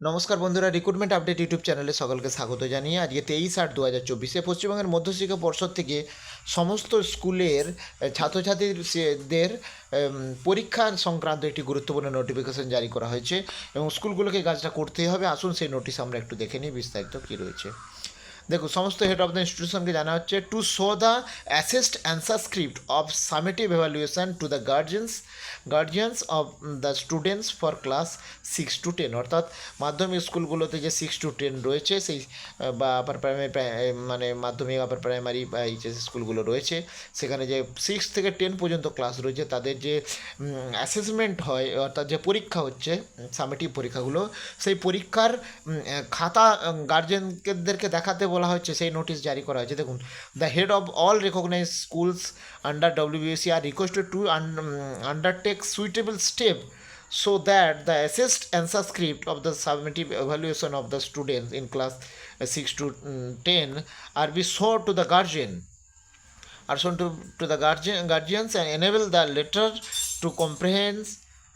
নমস্কার বন্ধুরা recruitment update YouTube চ্যানেলে সকলকে স্বাগত জানিয়ে আজকে তেইশ আট দু হাজার চব্বিশে পশ্চিমবঙ্গের মধ্যশিক্ষা পর্ষদ থেকে সমস্ত স্কুলের ছাত্রছাত্রীদের পরীক্ষা সংক্রান্ত একটি গুরুত্বপূর্ণ নোটিফিকেশন জারি করা হয়েছে এবং স্কুলগুলোকে কাজটা করতেই হবে। আসুন সেই নোটিশ আমরা একটু দেখে নিই বিস্তারিত কী রয়েছে। দেখুন সমস্ত হেড অফ দ্য ইনস্টিটিউশনকে জানা হচ্ছে to show the assessed answer script of summative evaluation to the guardians guardians of the students for class six to ten অর্থাৎ মাধ্যমিক স্কুলগুলোতে যে সিক্স টু টেন রয়েছে, সেই, বা আপার প্রাইমারি মানে মাধ্যমিক আপার প্রাইমারি বা এইচএস স্কুলগুলো রয়েছে, সেখানে যে সিক্স থেকে টেন পর্যন্ত ক্লাস রয়েছে, তাদের যে অ্যাসেসমেন্ট হয়, অর্থাৎ যে পরীক্ষা হচ্ছে সামেটিভ পরীক্ষাগুলো, সেই পরীক্ষার খাতা গার্জেনদেরকে দেখাতে বলা হচ্ছে সেই নোটিশ জারি করা হয়েছে দেখুন the head of all recognise schools under WBSC are requested to undertake suitable step so that the assessed answer script of the summative evaluation of the students in class uh, 6 to mm, 10 are be shown to the guardian are shown to, to the guardian, guardians and enable the letter to comprehend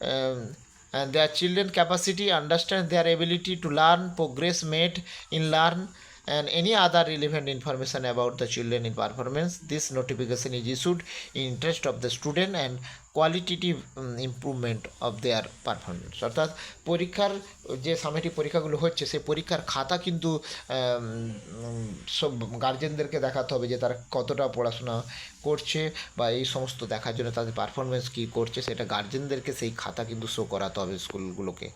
um, and their children capacity understand their ability to learn progress made in learn and any other relevant information about the children in performance this notification is issued in interest of the student and um, improvement of their performance অর্থাৎ পরীক্ষার যে সামেটিক পরীক্ষাগুলো হচ্ছে সেই পরীক্ষার খাতা কিন্তু সব গার্জেনদেরকে দেখাতে হবে যে তারা কতটা পড়াশোনা করছে বা এই সমস্ত দেখার জন্য তাদের পারফরমেন্স কী করছে সেটা গার্জেনদেরকে সেই খাতা কিন্তু শো করাতে হবে স্কুলগুলোকে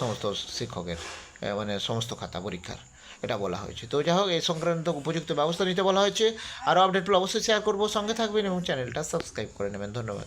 সমস্ত শিক্ষকের মানে সমস্ত খাতা পরীক্ষার এটা বলা হয়েছে। তো যাই হোক এই সংক্রান্ত উপযুক্ত ব্যবস্থা নিতে বলা হয়েছে। আরও আপডেটগুলো অবশ্যই শেয়ার করব। সঙ্গে থাকবেন এবং চ্যানেলটা সাবস্ক্রাইব করে নেবেন। ধন্যবাদ।